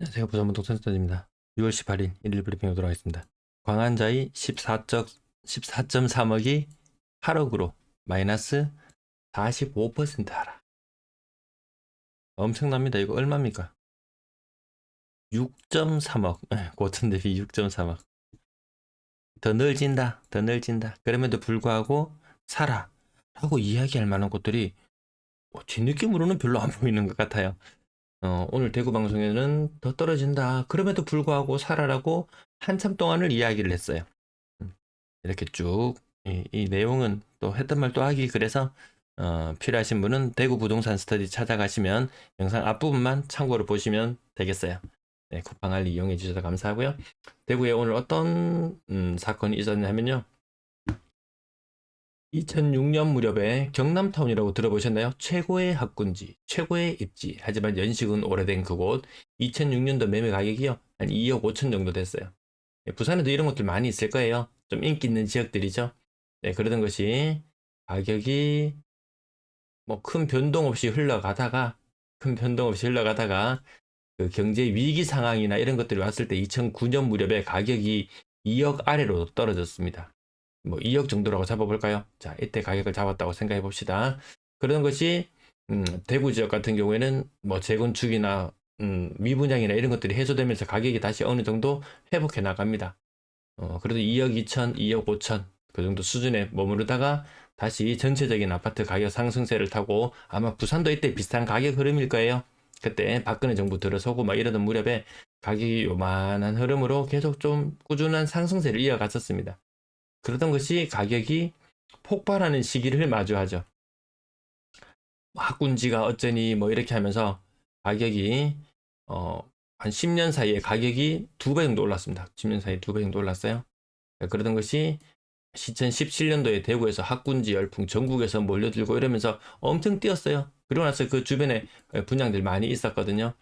안녕하세요. 부산부동 센터입니다. 6월 18일 일일 브리핑 오도록 하겠습니다. 광안자이 14적, 14.3억이 8억으로 마이너스 45% 하라. 엄청납니다. 이거 얼마입니까? 6.3억. 고점 대비 6.3억. 더 늘진다. 더 늘진다. 그럼에도 불구하고 사라. 라고 이야기할 만한 곳들이 어, 제 느낌으로는 별로 안 보이는 것 같아요. 어, 오늘 대구 방송에는 더 떨어진다. 그럼에도 불구하고 살아라고 한참 동안을 이야기를 했어요. 음, 이렇게 쭉, 이, 이 내용은 또 했던 말 또 하기 그래서, 어, 필요하신 분은 대구 부동산 스터디 찾아가시면 영상 앞부분만 참고로 보시면 되겠어요. 네, 쿠팡 알리 이용해 주셔서 감사하고요. 대구에 오늘 어떤, 음, 사건이 있었냐면요. 2006년 무렵에 경남타운이라고 들어보셨나요? 최고의 학군지, 최고의 입지. 하지만 연식은 오래된 그곳. 2006년도 매매 가격이요. 한 2억 5천 정도 됐어요. 예, 부산에도 이런 것들 많이 있을 거예요. 좀 인기 있는 지역들이죠. 네, 그러던 것이 가격이 뭐 큰 변동 없이 흘러가다가 큰 변동 없이 흘러가다가 그 경제 위기 상황이나 이런 것들이 왔을 때 2009년 무렵에 가격이 2억 아래로 떨어졌습니다. 뭐 2억 정도라고 잡아볼까요? 자, 이때 가격을 잡았다고 생각해 봅시다. 그런 것이 음, 대구 지역 같은 경우에는 뭐 재건축이나 음, 미분양이나 이런 것들이 해소되면서 가격이 다시 어느 정도 회복해 나갑니다. 어, 그래도 2억 2천, 2억 5천 그 정도 수준에 머무르다가 다시 전체적인 아파트 가격 상승세를 타고 아마 부산도 이때 비슷한 가격 흐름일 거예요. 그때 박근혜 정부 들어서고 막 이러던 무렵에 가격이 요만한 흐름으로 계속 좀 꾸준한 상승세를 이어갔었습니다. 그러던 것이 가격이 폭발하는 시기를 마주하죠. 학군지가 어쩌니 뭐 이렇게 하면서 가격이 어, 한 10년 사이에 가격이 두 배 정도 올랐습니다. 10년 사이에 두 배 정도 올랐어요. 그러던 것이 2017년도에 대구에서 학군지 열풍 전국에서 몰려들고 이러면서 엄청 뛰었어요. 그러고 나서 그 주변에 분양들 많이 있었거든요.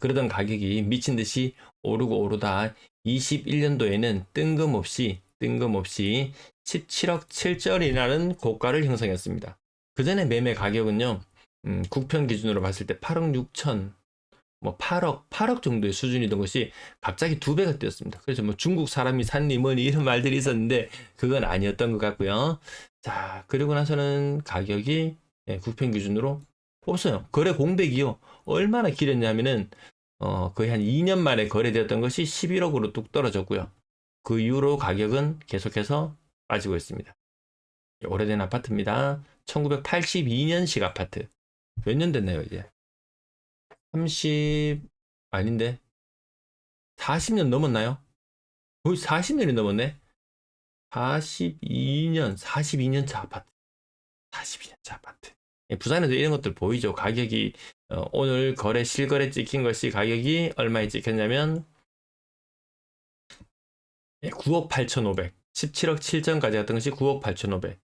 그러던 가격이 미친 듯이 오르고 오르다 21년도에는 뜬금없이 뜬금없이 17억 7절이라는 고가를 형성했습니다. 그 전에 매매 가격은요, 음, 국평 기준으로 봤을 때 8억 6천, 뭐 8억, 8억 정도의 수준이던 것이 갑자기 두 배가 뛰었습니다. 그래서 뭐 중국 사람이 샀니 뭐니 이런 말들이 있었는데 그건 아니었던 것 같고요. 자, 그리고 나서는 가격이 예, 국평 기준으로 없어요. 거래 공백이요. 얼마나 길었냐면은 어, 거의 한 2년 만에 거래되었던 것이 11억으로 뚝 떨어졌고요. 그 이후로 가격은 계속해서 빠지고 있습니다. 오래된 아파트입니다. 1982년식 아파트. 몇 년 됐나요, 이제? 30, 아닌데? 40년 넘었나요? 거의 40년이 넘었네? 42년, 42년 차 아파트. 42년 차 아파트. 예, 부산에도 이런 것들 보이죠? 가격이, 어, 오늘 거래, 실거래 찍힌 것이 가격이 얼마에 찍혔냐면, 9억 8,500. 17억 7천까지 갔던 것이 9억 8,500.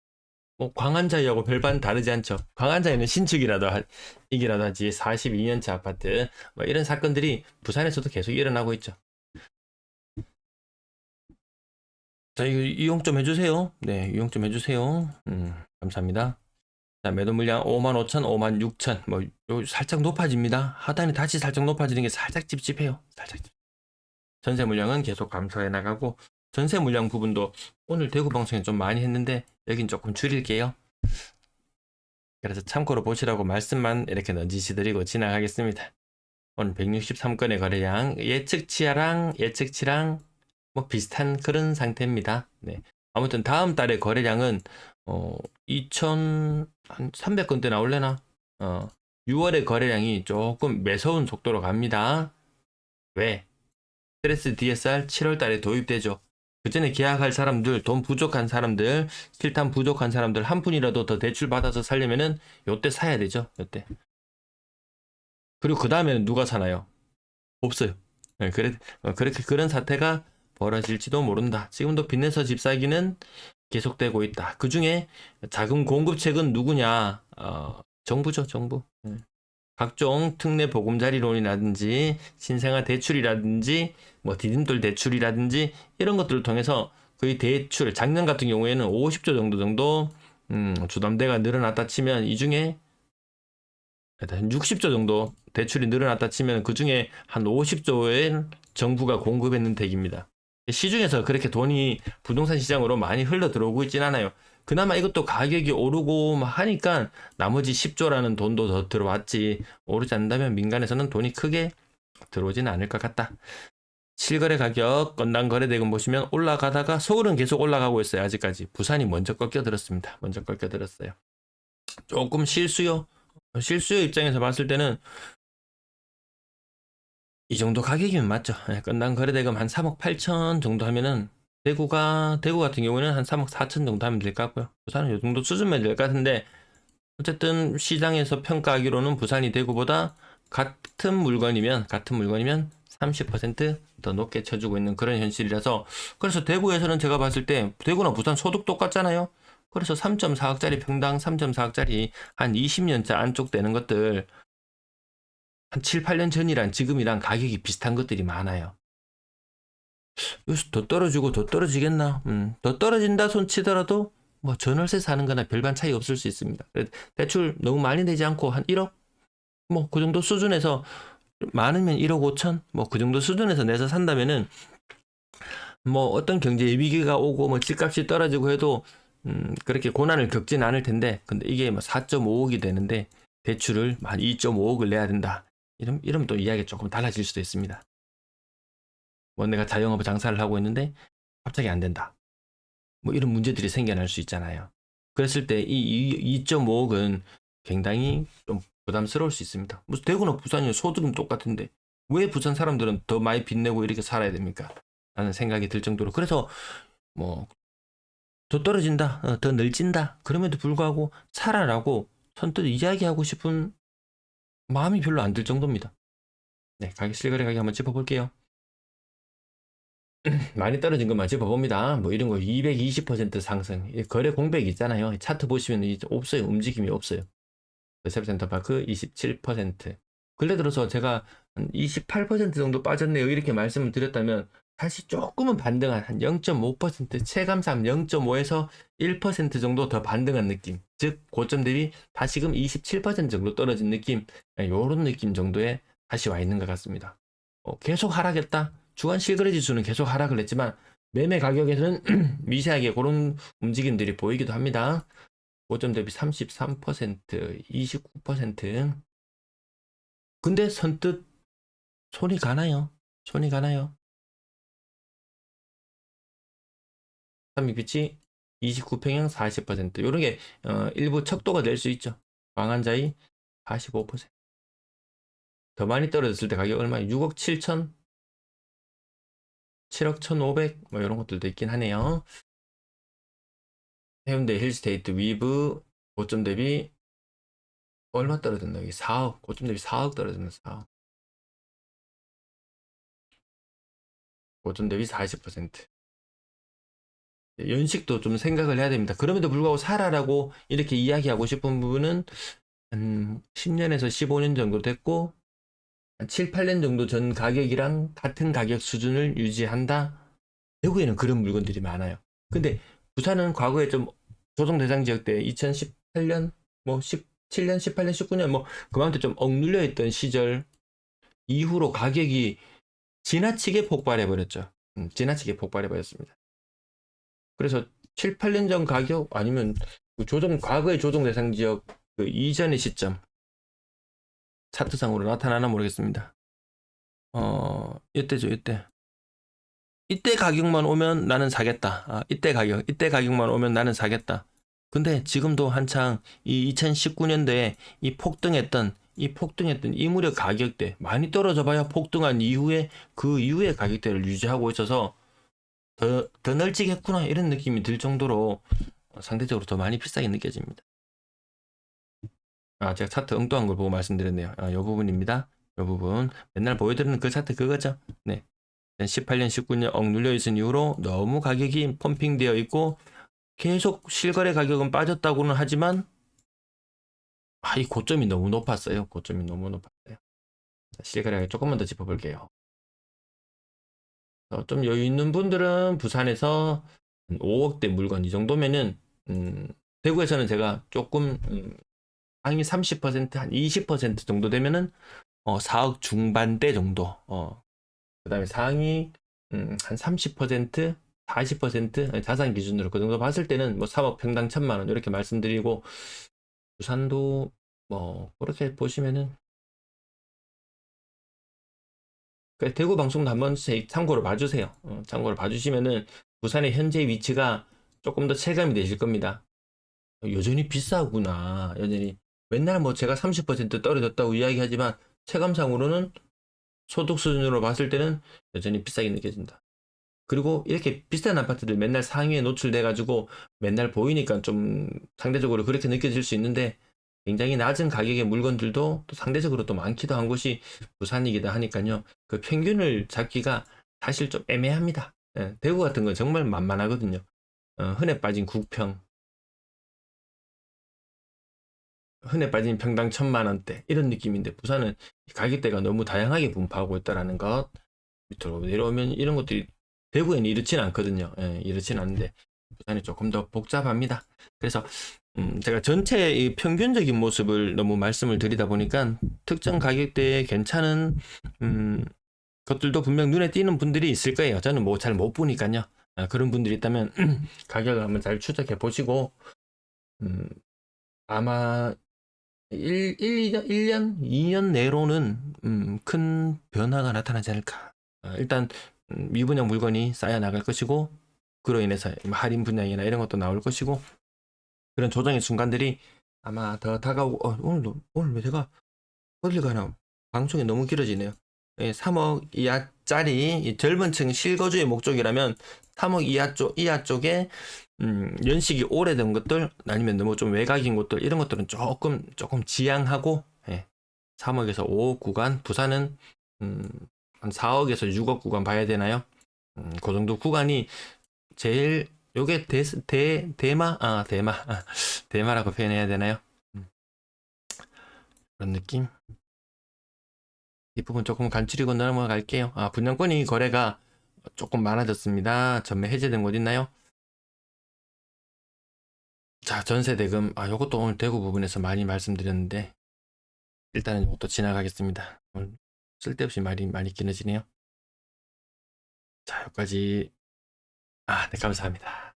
뭐 광안 자이하고 별반 다르지 않죠. 광안 자이는 신축이라도 하, 이기라도 하지 42년차 아파트 뭐 이런 사건들이 부산에서도 계속 일어나고 있죠. 자 이거 이용 좀 해주세요. 네 이용 좀 해주세요. 음 감사합니다. 자 매도 물량 5만 5천, 5만 6천 뭐요 살짝 높아집니다. 하단이 다시 살짝 높아지는 게 살짝 찝찝해요. 살짝 찝. 전세 물량은 계속 감소해 나가고 전세 물량 부분도 오늘 대구 방송에 좀 많이 했는데 여긴 조금 줄일게요. 그래서 참고로 보시라고 말씀만 이렇게 넌지시드리고 지나가겠습니다. 오늘 163건의 거래량 예측치랑 예측치랑 뭐 비슷한 그런 상태입니다. 네. 아무튼 다음 달에 거래량은 어 2,300건대 나올래나? 어 6월의 거래량이 조금 매서운 속도로 갑니다. 왜? 스트레스 DSR 7월 달에 도입되죠. 그 전에 계약할 사람들, 돈 부족한 사람들, 실탄 부족한 사람들 한 푼이라도 더 대출 받아서 살려면은 요때 사야 되죠. 요때. 그리고 그 다음에는 누가 사나요? 없어요. 네, 그래, 어, 그렇게 그런 사태가 벌어질지도 모른다. 지금도 빚내서 집 사기는 계속되고 있다. 그 중에 자금 공급책은 누구냐? 어, 정부죠, 정부. 네. 각종 특례 보금자리론이라든지 신생아 대출이라든지 뭐 디딤돌 대출이라든지 이런 것들을 통해서 거의 대출 작년 같은 경우에는 50조 정도 정도 음, 주담대가 늘어났다 치면 이 중에 한 60조 정도 대출이 늘어났다 치면 그 중에 한 50조엔 정부가 공급했는 덱입니다. 시중에서 그렇게 돈이 부동산 시장으로 많이 흘러 들어오고 있진 않아요. 그나마 이것도 가격이 오르고 막 하니까 나머지 10조라는 돈도 더 들어왔지 오르지 않는다면 민간에서는 돈이 크게 들어오지는 않을 것 같다. 실거래 가격 건당 거래 대금 보시면 올라가다가 서울은 계속 올라가고 있어요. 아직까지 부산이 먼저 꺾여 들었습니다. 먼저 꺾여 들었어요. 조금 실수요. 실수요 입장에서 봤을 때는 이 정도 가격이면 맞죠. 예, 건당 거래 대금 한 3억 8천 정도 하면은 대구가 대구 같은 경우는 한 3억 4천 정도 하면 될 것 같고요. 부산은 이 정도 수준면 될 것 같은데 어쨌든 시장에서 평가하기로는 부산이 대구보다 같은 물건이면 같은 물건이면 30%더 높게 쳐주고 있는 그런 현실이라서 그래서 대구에서는 제가 봤을 때 대구나 부산 소득 똑같잖아요. 그래서 3.4억짜리 평당 3.4억짜리 한 20년차 안쪽 되는 것들 한 7, 8년 전이랑 지금이랑 가격이 비슷한 것들이 많아요. 여기서 더 떨어지고 더 떨어지겠나? 음, 더 떨어진다 손 치더라도 뭐 전월세 사는 거나 별반 차이 없을 수 있습니다. 대출 너무 많이 내지 않고 한 1억? 뭐 그 정도 수준에서 많으면 1억 5천? 뭐 그 정도 수준에서 내서 산다면은 뭐 어떤 경제 위기가 오고 뭐 집값이 떨어지고 해도 음, 그렇게 고난을 겪진 않을 텐데 근데 이게 뭐 4.5억이 되는데 대출을 한 2.5억을 내야 된다. 이러면, 이러면 또 이야기가 조금 달라질 수도 있습니다. 뭐 내가 자영업 장사를 하고 있는데 갑자기 안 된다. 뭐 이런 문제들이 생겨날 수 있잖아요. 그랬을 때 이 2.5억은 굉장히 좀 부담스러울 수 있습니다. 무슨 대구나 부산이 소득은 똑같은데 왜 부산 사람들은 더 많이 빚내고 이렇게 살아야 됩니까? 라는 생각이 들 정도로 그래서 뭐 더 떨어진다, 어, 더 늘진다 그럼에도 불구하고 살아라고 선뜻 이야기하고 싶은 마음이 별로 안 들 정도입니다. 네, 가격 실거래 가격 한번 짚어볼게요. 많이 떨어진 것만 짚어봅니다. 뭐 이런 거 220% 상승. 거래 공백 있잖아요. 차트 보시면 없어요. 움직임이 없어요. 세브센터파크 27%. 근래 들어서 제가 한28% 정도 빠졌네요. 이렇게 말씀을 드렸다면 다시 조금은 반등한 한 0.5% 체감상 0.5에서 1% 정도 더 반등한 느낌. 즉 고점 대비 다시금 27% 정도 떨어진 느낌. 이런 느낌 정도에 다시 와 있는 것 같습니다. 어, 계속 하락했다. 주간 실거래 지수는 계속 하락을 했지만 매매 가격에서는 미세하게 그런 움직임들이 보이기도 합니다. 고점 대비 33%, 29%. 근데 선뜻 손이 가나요? 손이 가나요? 삼미빛이 29평형 40% 요런 게 어, 일부 척도가 될 수 있죠. 광한자이 45%. 더 많이 떨어졌을 때 가격 얼마? 6억 7천? 7억 1,500? 뭐 이런 것들도 있긴 하네요. 해운대 힐스테이트 위브 고점 대비 얼마 떨어졌나? 여기 4억. 고점 대비 4억 떨어졌나? 4억. 고점 대비 40%. 연식도 좀 생각을 해야 됩니다. 그럼에도 불구하고 살아라고 이렇게 이야기하고 싶은 부분은 한 10년에서 15년 정도 됐고 한 7, 8년 정도 전 가격이랑 같은 가격 수준을 유지한다. 대구에는 그런 물건들이 많아요. 근데 부산은 과거에 좀 조정 대상 지역 때 2018년 뭐 17년, 18년, 19년 뭐 그만큼 좀 억눌려 있던 시절 이후로 가격이 지나치게 폭발해 버렸죠. 음, 지나치게 폭발해 버렸습니다. 그래서 7, 8년 전 가격 아니면 그 조정 과거의 조정 대상 지역 그 이전의 시점 차트상으로 나타나나 모르겠습니다. 어 이때죠 이때 이때 가격만 오면 나는 사겠다. 아, 이때 가격 이때 가격만 오면 나는 사겠다. 근데 지금도 한창 이 2019년도에 이 폭등했던 이 폭등했던 이 무렵 가격대 많이 떨어져 봐야 폭등한 이후에 그 이후의 가격대를 유지하고 있어서 더, 더 널찍했구나 이런 느낌이 들 정도로 상대적으로 더 많이 비싸게 느껴집니다. 아, 제가 차트 엉뚱한 걸 보고 말씀드렸네요. 아, 이 부분입니다. 이 부분. 맨날 보여드리는 그 차트 그거죠. 네. 18년, 19년 억 눌려 있은 이후로 너무 가격이 펌핑되어 있고 계속 실거래 가격은 빠졌다고는 하지만 아, 이 고점이 너무 높았어요. 고점이 너무 높았어요. 실거래 가격 조금만 더 짚어볼게요. 어, 좀 여유 있는 분들은 부산에서 5억대 물건 이 정도면은 음, 대구에서는 제가 조금 음, 상위 30%한 20% 정도 되면은 어 4억 중반대 정도. 어 그다음에 상위 음, 한 30% 40% 자산 기준으로 그 정도 봤을 때는 뭐 3억 평당 천만 원 이렇게 말씀드리고 부산도 뭐 그렇게 보시면은 대구 방송도 한번 참고로 봐주세요. 어, 참고로 봐주시면은 부산의 현재 위치가 조금 더 체감이 되실 겁니다. 어, 여전히 비싸구나. 여전히 맨날 뭐 제가 30% 떨어졌다고 이야기하지만 체감상으로는 소득 수준으로 봤을 때는 여전히 비싸게 느껴진다. 그리고 이렇게 비싼 아파트들 맨날 상위에 노출돼 가지고 맨날 보이니까 좀 상대적으로 그렇게 느껴질 수 있는데 굉장히 낮은 가격의 물건들도 또 상대적으로 또 많기도 한 곳이 부산이기도 하니까요. 그 평균을 잡기가 사실 좀 애매합니다. 예, 대구 같은 건 정말 만만하거든요. 어, 흔해 빠진 국평, 흔해 빠진 평당 천만 원대 이런 느낌인데 부산은 가격대가 너무 다양하게 분포하고 있다라는 것 밑으로 내려오면 이런 것들이 대구에는 이렇지는 않거든요. 예, 이렇지는 않은데 부산이 조금 더 복잡합니다. 그래서 음, 제가 전체 이 평균적인 모습을 너무 말씀을 드리다 보니까 특정 가격대에 괜찮은 음, 것들도 분명 눈에 띄는 분들이 있을 거예요. 저는 뭐 잘 못 보니까요. 아, 그런 분들이 있다면 가격을 한번 잘 추적해 보시고 음, 아마 1, 1, 2년, 1년, 2년 내로는 음, 큰 변화가 나타나지 않을까. 아, 일단 음, 미분양 물건이 쌓여 나갈 것이고 그로 인해서 할인 분양이나 이런 것도 나올 것이고 그런 조정의 순간들이 아마 더 다가오고 어, 오늘 오늘 왜 제가 어딜 가나 방송이 너무 길어지네요. 예, 3억 이하짜리 이 젊은 층 실거주의 목적이라면 3억 이하 쪽 이하 쪽에 음, 연식이 오래된 것들 아니면 너무 좀 외곽인 곳들 이런 것들은 조금 조금 지양하고 예, 3억에서 5억 구간 부산은 음, 한 4억에서 6억 구간 봐야 되나요? 음, 그 정도 구간이 제일 요게 대, 대, 대마? 아, 대마. 아, 대마라고 표현해야 되나요? 음. 그런 느낌? 이 부분 조금 간추리고 넘어갈게요. 아, 분양권이 거래가 조금 많아졌습니다. 전매 해제된 곳 있나요? 자, 전세 대금. 아, 요것도 오늘 대구 부분에서 많이 말씀드렸는데, 일단은 이것도 지나가겠습니다. 쓸데없이 말이 많이 길어지네요. 자, 여기까지. 아, 네, 감사합니다.